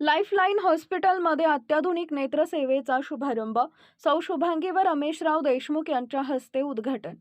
Lifeline हॉस्पिटलमध्ये अत्याधुनिक नेत्रसेवेचा शुभारंभ. सौ शुभांगी व रमेशराव देशमुख यांच्या हस्ते उद्घाटन.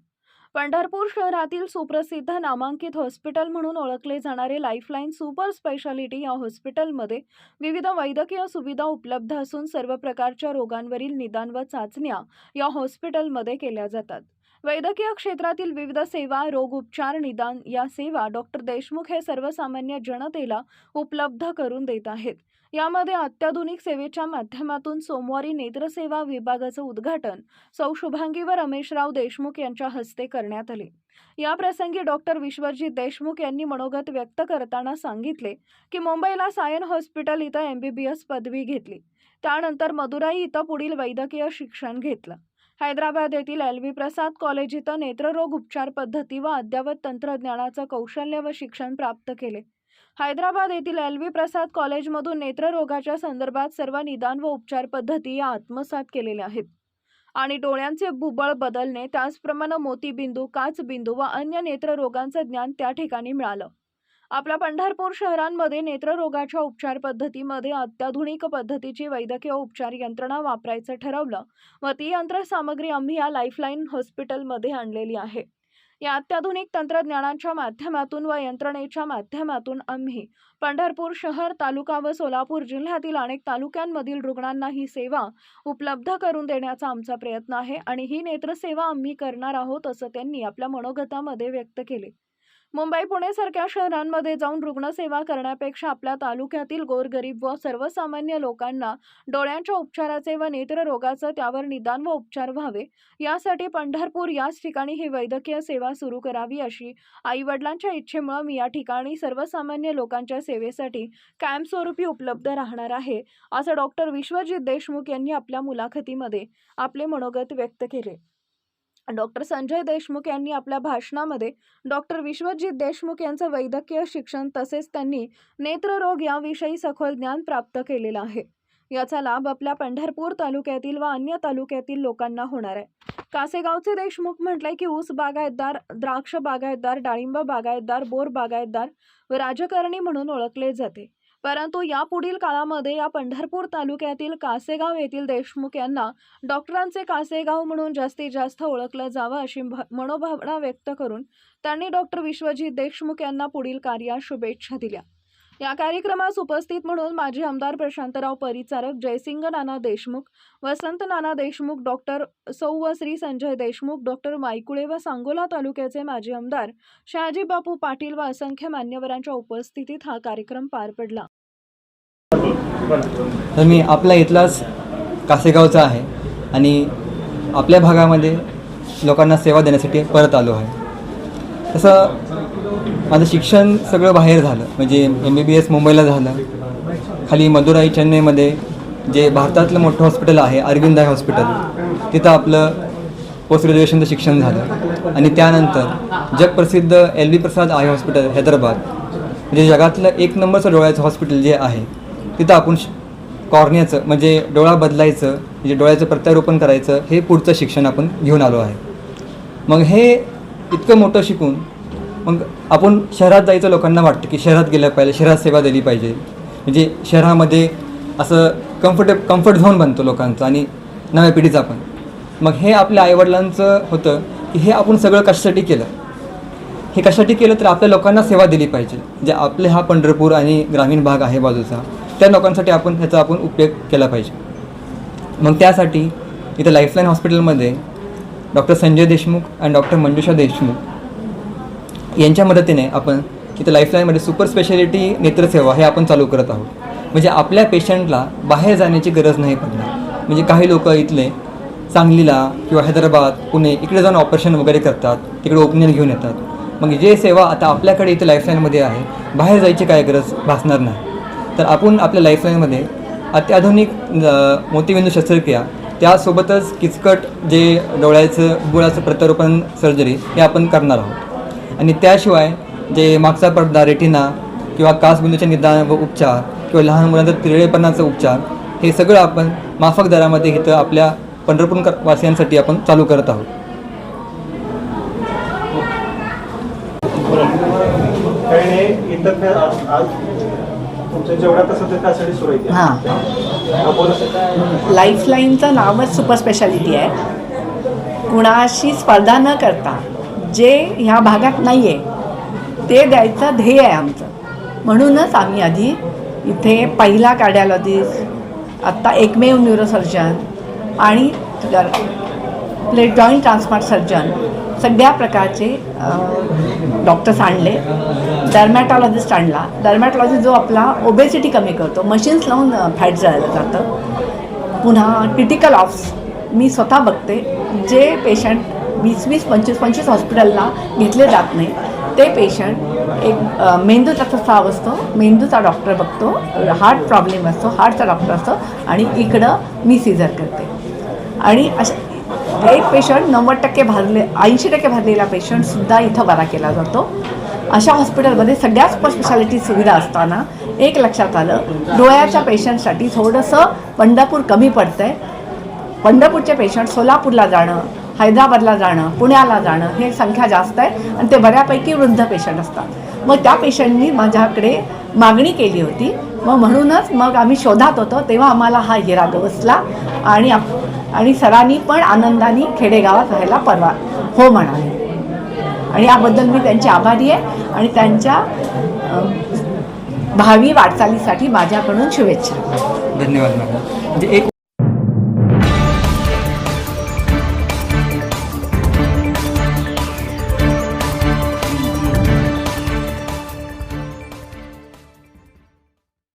पंढरपूर शहरातील सुप्रसिद्ध नामांकित हॉस्पिटल म्हणून ओळखले जाणारे लाईफलाईन सुपर स्पेशालिटी या हॉस्पिटलमध्ये विविध वैद्यकीय सुविधा उपलब्ध असून सर्व प्रकारच्या रोगांवरील निदान व चाचण्या या हॉस्पिटलमध्ये केल्या जातात. वैद्यकीय क्षेत्रातील विविध सेवा रोग उपचार निदान या सेवा डॉक्टर देशमुख हे सर्वसामान्य जनतेला उपलब्ध करून देत आहेत. यामध्ये अत्याधुनिक सेवेच्या माध्यमातून सोमवारी नेत्रसेवा विभागाचं उद्घाटन सौ शुभांगी व रमेशराव देशमुख यांच्या हस्ते करण्यात आले. या प्रसंगी डॉक्टर विश्वजित देशमुख यांनी मनोगत व्यक्त करताना सांगितले की मुंबईला सायन हॉस्पिटल इथं एमबीबीएस पदवी घेतली. त्यानंतर मदुराई इथं पुढील वैद्यकीय शिक्षण घेतलं. हैदराबाद येथील एल व्ही प्रसाद कॉलेज इथं नेत्ररोग उपचार पद्धती व अद्ययावत तंत्रज्ञानाचं कौशल्य व शिक्षण प्राप्त केले. हैदराबाद येथील एल व्ही प्रसाद कॉलेजमधून नेत्ररोगाच्या संदर्भात सर्व निदान व उपचार पद्धती या आत्मसात केलेल्या आहेत. आणि डोळ्यांचे भुबळ बदलणे त्याचप्रमाणे मोतीबिंदू काचबिंदू व अन्य नेत्ररोगांचं ज्ञान त्या ठिकाणी मिळालं. आपल्या पंढरपूर शहरांमध्ये नेत्ररोगाच्या उपचार पद्धतीमध्ये अत्याधुनिक पद्धतीची वैद्यकीय उपचार यंत्रणा वापरायचं ठरवलं व ती यंत्रसामग्री आम्ही या लाईफलाईन हॉस्पिटलमध्ये आणलेली आहे. या अत्याधुनिक तंत्रज्ञानाच्या माध्यमातून व यंत्रणेच्या माध्यमातून आम्ही पंढरपूर शहर तालुका व सोलापूर जिल्ह्यातील अनेक तालुक्यांमधील रुग्णांना ही सेवा उपलब्ध करून देण्याचा आमचा प्रयत्न आहे आणि ही नेत्रसेवा आम्ही करणार आहोत असं त्यांनी आपल्या मनोगतामध्ये व्यक्त केले. मुंबई पुणे सारख्या शहरांमध्ये जाऊन रुग्णसेवा करण्यापेक्षा आपल्या तालुक्यातील गोरगरीब व सर्वसामान्य लोकांना डोळ्यांच्या उपचाराचे व नेत्ररोगाचं त्यावर निदान व उपचार व्हावे. यासाठी पंढरपूर याच ठिकाणी ही वैद्यकीय सेवा सुरू करावी अशी आईवडिलांच्या इच्छेमुळे मी या ठिकाणी सर्वसामान्य लोकांच्या सेवेसाठी कायमस्वरूपी उपलब्ध राहणार आहे असं डॉक्टर विश्वजित देशमुख यांनी आपल्या मुलाखतीमध्ये आपले मनोगत व्यक्त केले. डॉक्टर संजय देशमुख यांनी आपल्या भाषणामध्ये डॉक्टर विश्वजित देशमुख यांचं वैद्यकीय शिक्षण तसेच त्यांनी नेत्ररोग याविषयी सखोल ज्ञान प्राप्त केलेलं आहे. याचा लाभ आपल्या पंढरपूर तालुक्यातील व अन्य तालुक्यातील लोकांना होणार आहे. कासेगावचे देशमुख म्हटलंय की ऊस बागायतदार द्राक्ष बागायतदार डाळिंब बागायतदार बोर बागायतदार व राजकारणी म्हणून ओळखले जाते. परंतु यापुढील काळामध्ये या पंढरपूर तालुक्यातील कासेगाव येथील देशमुख यांना डॉक्टरांचे कासेगाव म्हणून जास्तीत जास्त ओळखलं जावं अशी मनोभावना व्यक्त करून त्यांनी डॉक्टर विश्वजित देशमुख यांना पुढील कार्यास शुभेच्छा दिल्या. या कार्यक्रमास उपस्थित म्हणून माजी आमदार प्रशांतराव परिचारक जयसिंग नाना देशमुख वसंत नाना देशमुख डॉक्टर सौ श्री संजय देशमुख डॉक्टर मायकुळे व सांगोला तालुक्याचे माजी आमदार शहाजी बापू पाटील व असंख्य मान्यवरांच्या उपस्थितीत हा कार्यक्रम पार पडला. तर मी आपला इथलाच कासेगावचा आहे आणि आपल्या भागामध्ये लोकांना सेवा देण्यासाठी परत आलो आहे. तसं माझं शिक्षण सगळं बाहेर झालं. म्हणजे एम बी बी एस मुंबईला झालं. खाली मदुराई चेन्नईमध्ये जे भारतातलं मोठं हॉस्पिटल आहे अरविंद आय हॉस्पिटल तिथं आपलं पोस्ट ग्रॅज्युएशनचं शिक्षण झालं. आणि त्यानंतर जगप्रसिद्ध L B Prasad eye hospital Hyderabad. म्हणजे जगातलं एक नंबरचं डोळ्याचं हॉस्पिटल जे आहे तिथं आपण श- कॉर्नियाचं म्हणजे डोळा बदलायचं म्हणजे डोळ्याचं प्रत्यारोपण करायचं हे पुढचं शिक्षण आपण घेऊन आलो आहे. मग हे इतकं मोठं शिकून मग आपण शहरात जायचं लोकांना वाटतं की शहरात गेलं पाहिजे शहरात सेवा दिली पाहिजे. म्हणजे शहरामध्ये असं कम्फर्टे कम्फर्ट झोन बनतो लोकांचं आणि नव्या पिढीचा पण. मग हे आपल्या आईवडिलांचं होतं की हे आपण सगळं कशासाठी केलं? हे कशासाठी केलं तर आपल्या लोकांना सेवा दिली पाहिजे. जे आपले हा पंढरपूर आणि ग्रामीण भाग आहे बाजूचा त्या लोकांसाठी आपण ह्याचा आपण उपयोग केला पाहिजे. मग त्यासाठी इथं लाईफलाईन हॉस्पिटलमध्ये डॉक्टर संजय देशमुख आणि डॉक्टर मंजुषा देशमुख. यांच्या मदतीने आपण इथं लाईफलाईनमध्ये सुपर स्पेशालिटी नेत्रसेवा हे आपण चालू करत आहोत. म्हणजे आपल्या पेशंटला बाहेर जाण्याची गरज नाही पडणार. म्हणजे काही लोक इथले सांगलीला किंवा हैदराबाद पुणे इकडे जाऊन ऑपरेशन वगैरे करतात तिकडे ओपिनियन घेऊन येतात. मग जे सेवा आता आपल्याकडे इथे लाईफलाईनमध्ये आहे बाहेर जायची काय गरज भासणार नाही. तर आपण आपल्या लाईफलाईनमध्ये अत्याधुनिक मोतीबिंदू शस्त्रक्रिया त्यासोबतच किचकट जे डोळ्याचं बुळाचं प्रत्यारोपण सर्जरी हे आपण करणार आहोत. आणि त्याशिवाय जे मागचा पडदा रेटिना किंवा कासबिंदूचे निदान व उपचार किंवा लहान मुलांचा तिरळेपणाचा उपचार हे सगळं आपण माफक दरामध्ये इथं आपल्या पंढरपूर वासियांसाठी आपण चालू करत आहोत. काही नाही काय आज तुमच्या जेवढा कसं ते त्यासाठी सुरू आहे. हां हा. लाईफलाईनचं नावच सुपर स्पेशालिटी आहे. कुणाशी स्पर्धा न करता जे ह्या भागात नाही आहे ते द्यायचं ध्येय आहे आमचं. म्हणूनच आम्ही आधी इथे पहिला कार्डिओलॉजिस्ट आत्ता एकमेव न्यूरोसर्जन आणि प्लेट जॉईंट ट्रान्सप्लांट सर्जन सगळ्या प्रकारचे डॉक्टर्स आणले. डर्मॅटॉलॉजिस्ट आणला. डर्मॅटॉलॉजिस्ट जो आपला ओबेसिटी कमी करतो. मशीन्स लावून फॅट जळायला जातं. पुन्हा क्रिटिकल ऑफ्स मी स्वतः बघते जे पेशंट वीस वीस पंचवीस पंचवीस हॉस्पिटलला घेतले जात नाही ते पेशंट एक अ, मेंदूचा साव असतो. मेंदूचा डॉक्टर बघतो. हार्ट प्रॉब्लेम असतो. हार्टचा डॉक्टर असतो. आणि इकडं मी सिझर करते. आणि अशा एक पेशंट नव्वद टक्के भरले ऐंशी टक्के भरलेला पेशंटसुद्धा इथं बरा केला जातो. अशा हॉस्पिटलमध्ये सगळ्या सुपर स्पेशालिटी सुविधा असताना एक लक्षात आलं डोळ्याच्या पेशंटसाठी थोडंसं पंढरपूर कमी पडतं आहे पंढरपूरचे पेशंट सोलापूरला जाणं हैदराबादला जाणं पुण्याला जाणं हे संख्या जास्त आहे आणि ते बऱ्यापैकी वृद्ध पेशंट असतात. मग त्या पेशंटनी माझ्याकडे मागणी केली होती. मग म्हणूनच मग आम्ही शोधात होतो तेव्हा आम्हाला हा हिरा गवसला आणि आप आणि सरांनी पण आनंदाने खेडेगावात राहायला परवा हो म्हणाले. आणि याबद्दल मी त्यांचे आभारी आहे आणि त्यांच्या भावी वाटचालीसाठी माझ्याकडून शुभेच्छा. धन्यवाद मॅडम. म्हणजे एक